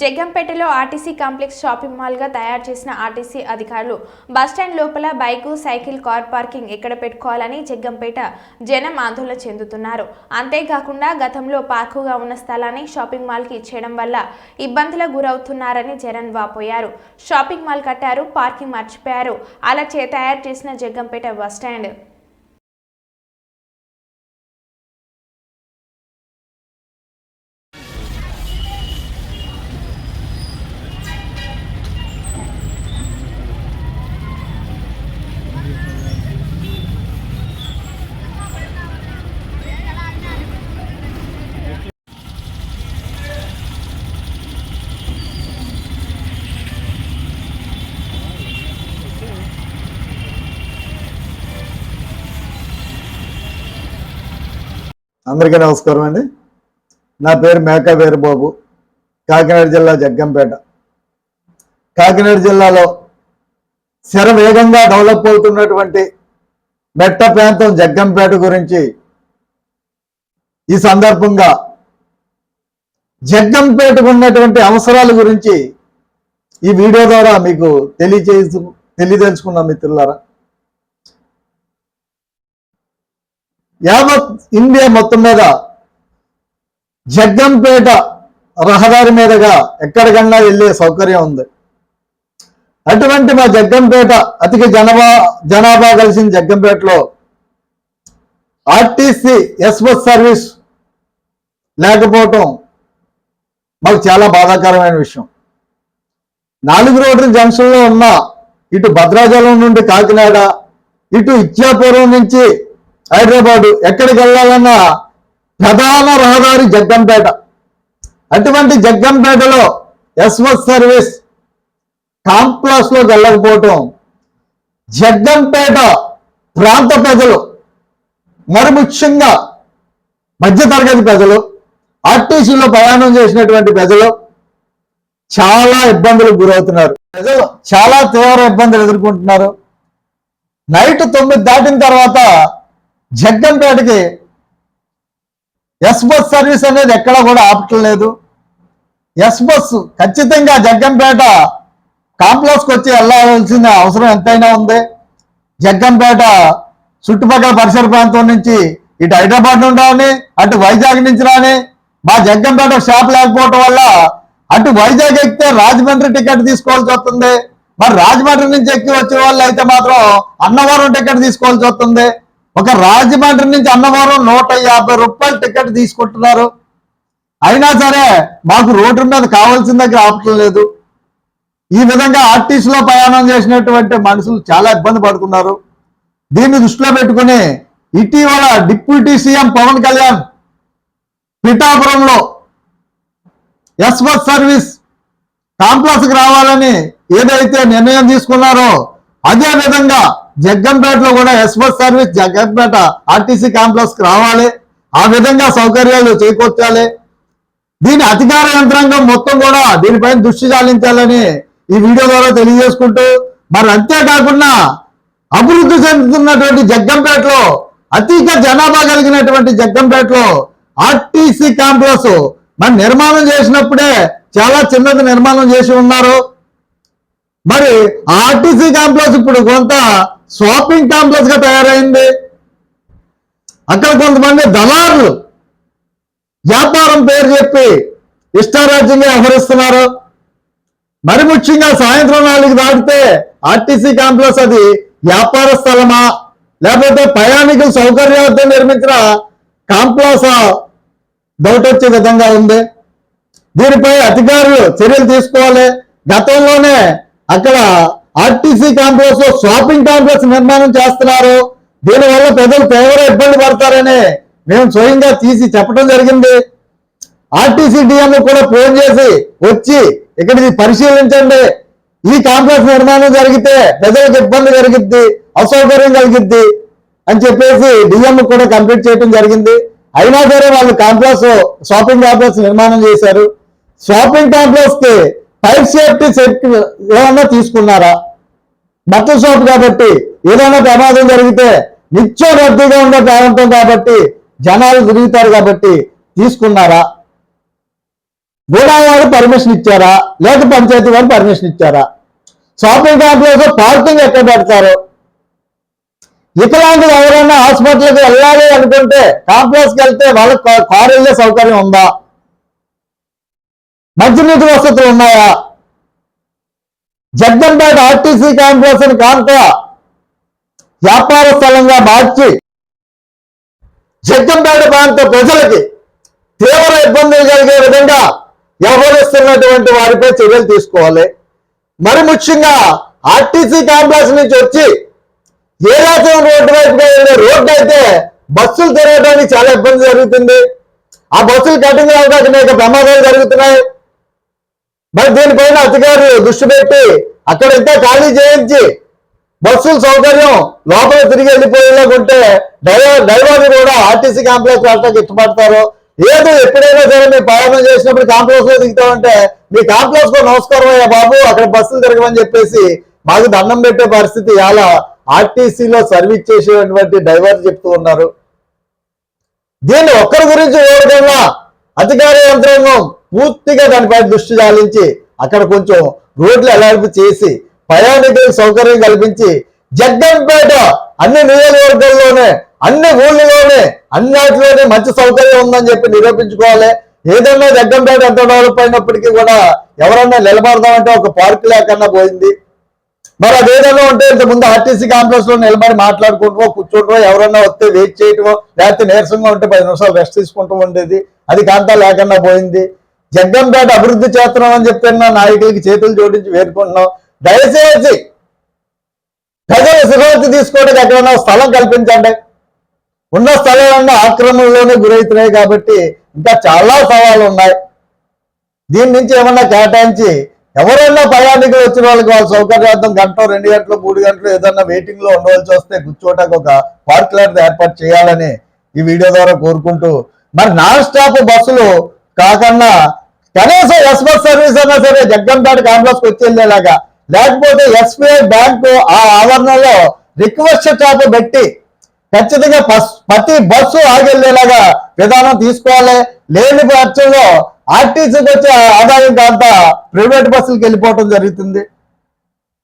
జగ్గంపేటలో RTC complex shopping మాల్గా తయారు చేసిన ఆర్టీసీ అధికారులు బస్టాండ్ లోపల బైకు సైకిల్ కార్ పార్కింగ్ ఎక్కడ పెట్టుకోవాలని జగ్గంపేట జనం ఆందోళన చెందుతున్నారు. అంతేకాకుండా గతంలో పార్కుగా ఉన్న స్థలాన్ని షాపింగ్ మాల్కి ఇచ్చేయడం వల్ల ఇబ్బందులకు గురవుతున్నారని జనం వాపోయారు. షాపింగ్ మాల్ కట్టారు పార్కింగ్ మర్చిపోయారు. అలా చే తయారు చేసిన జగ్గంపేట బస్టాండ్ అందరికీ నమస్కారం అండి. నా పేరు మేకా వీరబాబు కాకినాడ జిల్లా జగ్గంపేట. కాకినాడ జిల్లాలో శరవేగంగా డెవలప్ అవుతున్నటువంటి మెట్ట ప్రాంతం జగ్గంపేట గురించి ఈ సందర్భంగా జగ్గంపేటకు ఉన్నటువంటి అవసరాల గురించి ఈ వీడియో ద్వారా మీకు తెలియచేసు తెలియదలుచుకున్నాం మిత్రులారా యావత్ ఇండియా మొత్తం మీద జగ్గంపేట రహదారి మీదుగా ఎక్కడికన్నా వెళ్ళే సౌకర్యం ఉంది. అటువంటి మా జగ్గంపేట అధిక జనాభా జనాభా కలిసిన జగ్గంపేటలో ఆర్టీసీ ఎస్ బస్ సర్వీస్ లేకపోవటం మాకు చాలా బాధాకరమైన విషయం. నాలుగు రోడ్ల జంక్షన్లో ఉన్న ఇటు భద్రాచలం నుండి కాకినాడ ఇటు ఇచ్చాపురం నుంచి హైదరాబాదు ఎక్కడికి వెళ్ళాలన్నా ప్రధాన రహదారి జగ్గంపేట. అటువంటి జగ్గంపేటలో ఎస్మస్ సర్వీస్ కాంప్లాక్స్లోకి వెళ్ళకపోవటం జగ్గంపేట ప్రాంత ప్రజలు మరి ముఖ్యంగా మధ్యతరగతి ప్రజలు ఆర్టీసీలో ప్రయాణం చేసినటువంటి ప్రజలు చాలా ఇబ్బందులకు గురవుతున్నారు. ప్రజలు చాలా తీవ్ర ఇబ్బందులు ఎదుర్కొంటున్నారు. నైట్ తొమ్మిది దాటిన తర్వాత జగ్గంపేటకి ఎస్ బస్ సర్వీస్ అనేది ఎక్కడ కూడా ఆపటం లేదు. ఎస్ బస్ ఖచ్చితంగా జగ్గంపేట కాంప్లెక్స్కి వచ్చి వెళ్ళాల్సిన అవసరం ఎంతైనా ఉంది. జగ్గంపేట చుట్టుపక్కల పరిసర ప్రాంతం నుంచి ఇటు హైదరాబాద్ నుండి రాని అటు వైజాగ్ నుంచి రాని మా జగ్గంపేట షాప్ లేకపోవటం వల్ల అటు వైజాగ్ ఎక్కితే రాజమండ్రి టికెట్ తీసుకోవాల్సి వస్తుంది. మరి రాజమండ్రి నుంచి ఎక్కి వచ్చే వాళ్ళు అయితే మాత్రం అన్నవరం టికెట్ తీసుకోవాల్సి వస్తుంది. ఒక రాజమండ్రి నుంచి అన్నవరం నూట యాభై రూపాయలు టికెట్ తీసుకుంటున్నారు. అయినా సరే మాకు రోడ్డు మీద కావాల్సిన దగ్గర ఆపటం లేదు. ఈ విధంగా ఆర్టీసీలో ప్రయాణం చేసినటువంటి మనుషులు చాలా ఇబ్బంది పడుతున్నారు. దీన్ని దృష్టిలో పెట్టుకుని ఇటీవల డిప్యూటీ సీఎం పవన్ కళ్యాణ్ పిఠాపురంలో ఎస్ బస్ సర్వీస్ కాంప్లెక్స్కి రావాలని ఏదైతే నిర్ణయం తీసుకున్నారో అదే విధంగా జగ్గంపేటలో కూడా ఎక్స్ప్రెస్ సర్వీస్ జగ్గంపేట ఆర్టీసీ కాంప్లెక్స్కి రావాలి. ఆ విధంగా సౌకర్యాలు చేకూర్చాలి. దీని అధికార యంత్రాంగం మొత్తం కూడా దీనిపైన దృష్టి సాధించాలని ఈ వీడియో ద్వారా తెలియజేసుకుంటూ మరి అంతేకాకుండా అభివృద్ధి చెందుతున్నటువంటి జగ్గంపేటలో అధిక జనాభా కలిగినటువంటి జగ్గంపేటలో ఆర్టీసీ కాంప్లెక్స్ మరి నిర్మాణం చేసినప్పుడే చాలా చిన్నది నిర్మాణం చేసి ఉన్నారు. మరి ఆర్టీసీ కాంప్లెక్స్ ఇప్పుడు కొంత షాపింగ్ కాంప్లెక్స్గా తయారైంది. అక్కడ కొంతమంది దళారులు వ్యాపారం పేరు చెప్పి ఇష్టారాజ్యంగా వ్యవహరిస్తున్నారు. మరి ముఖ్యంగా సాయంత్రం నాలుగు దాటితే ఆర్టీసీ కాంప్లెక్స్ అది వ్యాపార స్థలమా? లేకపోతే ప్రయాణికుల సౌకర్యార్థం నిర్మించిన కాంప్లెక్స్? డౌట్ వచ్చే విధంగా ఉంది. దీనిపై అధికారులు చర్యలు తీసుకోవాలి. గతంలోనే అక్కడ ఆర్టీసీ కాంప్లెక్స్లో షాపింగ్ కాంప్లెక్స్ నిర్మాణం చేస్తున్నారు. దీనివల్ల ప్రజలు తీవ్ర ఇబ్బంది పడతారని మేము స్వయంగా తీసి చెప్పడం జరిగింది. ఆర్టీసీ డిఎంలు కూడా ఫోన్ చేసి వచ్చి ఇక్కడికి పరిశీలించండి. ఈ కాంప్లెక్స్ నిర్మాణం జరిగితే ప్రజలకు ఇబ్బంది జరిగిద్ది అసౌకర్యం కలిగిద్ది అని చెప్పేసి డిఎం కూడా కంప్లీట్ చేయడం జరిగింది. అయినా సరే వాళ్ళు కాంప్లెక్స్ షాపింగ్ కాంప్లెక్స్ నిర్మాణం చేశారు. షాపింగ్ కాంప్లెక్స్కి ఫైర్ సేఫ్టీ సెట్ ఏమన్నా తీసుకున్నారా? బట్టల షాప్ కాబట్టి ఏదైనా ప్రమాదం జరిగితే నిత్యం రద్దీగా ఉండే ప్రాంతం కాబట్టి జనాలు తిరుగుతారు కాబట్టి తీసుకున్నారా? గూడా వారు పర్మిషన్ ఇచ్చారా? లేక పంచాయతీ వారు పర్మిషన్ ఇచ్చారా? షాపింగ్ కాంప్లెక్స్ పార్కింగ్ ఎక్కడ పెడతారు? వికలాంగులు ఎవరైనా హాస్పిటల్కి వెళ్ళాలి అనుకుంటే కాంప్లెక్స్కి వెళ్తే వాళ్ళకి కారు వెళ్ళే సౌకర్యం ఉందా? మంచినీటి వసతులు ఉన్నాయా? జగ్గంపేట ఆర్టీసీ కాంప్లెక్స్ని కాంత వ్యాపార స్థలంగా మార్చి జగ్గంపేట ప్రాంత ప్రజలకి తీవ్ర ఇబ్బందులు కలిగే విధంగా వ్యవహరిస్తున్నటువంటి వారిపై చర్యలు తీసుకోవాలి. మరి ముఖ్యంగా ఆర్టీసీ కాంప్లెక్స్ నుంచి వచ్చి ఏలాసం రోడ్డు వైపుగా వెళ్ళే రోడ్డు అయితే బస్సులు తిరగడానికి చాలా ఇబ్బంది జరుగుతుంది. ఆ బస్సులు కటింగ్ అవడానికి అనేక ప్రమాదాలు జరుగుతున్నాయి. మరి దీనిపైన అధికారులు దృష్టి పెట్టి అక్కడ ఖాళీ చేయించి బస్సుల సౌకర్యం లోపల తిరిగి వెళ్ళిపోయేలాగా ఉంటే డ్రైవర్ డ్రైవర్లు కూడా ఆర్టీసీ కాంప్లెక్స్ వెళ్ళడానికి ఇష్టపడతారు. ఏదో ఎప్పుడైనా సరే మీరు ప్రయాణం చేసినప్పుడు కాంప్లెక్స్లో దిగుతామంటే మీ కాంప్లెక్స్లో నమస్కారం అయ్యా బాబు అక్కడ బస్సులు తిరగమని చెప్పేసి మాకు దండం పెట్టే పరిస్థితి అలా ఆర్టీసీలో సర్వీస్ చేసేటువంటి డ్రైవర్ చెప్తూ ఉన్నారు. దీన్ని ఒక్కరి గురించి ఓడకుండా అధికార యంత్రాంగం పూర్తిగా దానిపై దృష్టి చాలించి అక్కడ కొంచెం రోడ్లు ఎలాంటి చేసి ప్రయాణికులకు సౌకర్యం కల్పించి జగ్గంపేట అన్ని నియోజకవర్గాల్లోనే అన్ని ఊళ్ళలోనే అన్నిటిలోనే మంచి సౌకర్యం ఉందని చెప్పి నిరూపించుకోవాలి. ఏదైనా జగ్గంపేట ఎంత డెవలప్ అయినప్పటికీ కూడా ఎవరన్నా నిలబడదామంటే ఒక పార్క్ లేకన్నా పోయింది. మరి అది ఏదైనా ఉంటే ఇంత ముందు ఆర్టీసీ కాంప్లెక్స్లో నిలబడి మాట్లాడుకుంటామో కూర్చోటమో ఎవరన్నా వస్తే వెయిట్ చేయటమో లేకపోతే నీరసంగా ఉంటే పది నిమిషాలు రెస్ట్ తీసుకుంటూ ఉండేది. అది కాంతా లేకుండా పోయింది. జగ్గంపేట అభివృద్ధి చేస్తున్నాం అని నా నాయకులకి చేతులు జోడించి వేడుకుంటున్నాం. దయచేసి ప్రజలు శుభార్తి తీసుకోవడానికి ఎక్కడన్నా స్థలం కల్పించండి. ఉన్న స్థలాలన్నీ ఆక్రమణలోనే గురవుతున్నాయి కాబట్టి ఇంకా చాలా సవాళ్ళు ఉన్నాయి. దీని నుంచి ఏమన్నా కేటాయించి ఎవరైనా ప్రయాణికులు వచ్చిన వాళ్ళకి వాళ్ళ సౌకర్యార్థం గంట రెండు గంటలు మూడు గంటలు ఏదన్నా వెయిటింగ్లో ఉండవలసి వస్తే కూర్చోటానికి ఒక పార్క్ లాంటిది ఏర్పాటు చేయాలని ఈ వీడియో ద్వారా కోరుకుంటూ మరి నాన్ స్టాప్ బస్సులు కాకుండా కనీసం ఎస్ బస్ సర్వీస్ అయినా సరే జగ్గంపేట కాంప్లెక్స్కు వచ్చేలాగా లేకపోతే ఎస్బీఐ బ్యాంకు ఆ ఆవరణలో రిక్వెస్ట్ షాప్ పెట్టి ఖచ్చితంగా ప్రతి బస్సు ఆగెళ్ళేలాగా విధానం తీసుకోవాలి. లేని పక్షంలో ఆర్టీసీకి వచ్చే ఆదాయం కాంతా ప్రైవేట్ బస్సులకు వెళ్ళిపోవటం జరుగుతుంది.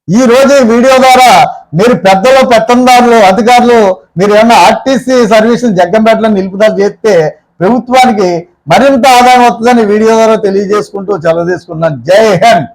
ఈ రోజు ఈ వీడియో ద్వారా మీరు పెద్దలు పెత్తందారులు అధికారులు మీరు ఏమన్నా ఆర్టీసీ సర్వీస్ జగ్గంపేటలో నిలుపుదల చేస్తే ప్రభుత్వానికి మరింత ఆదాయం వస్తుందని వీడియో ద్వారా తెలియజేసుకుంటూ సెలవు జై హింద్!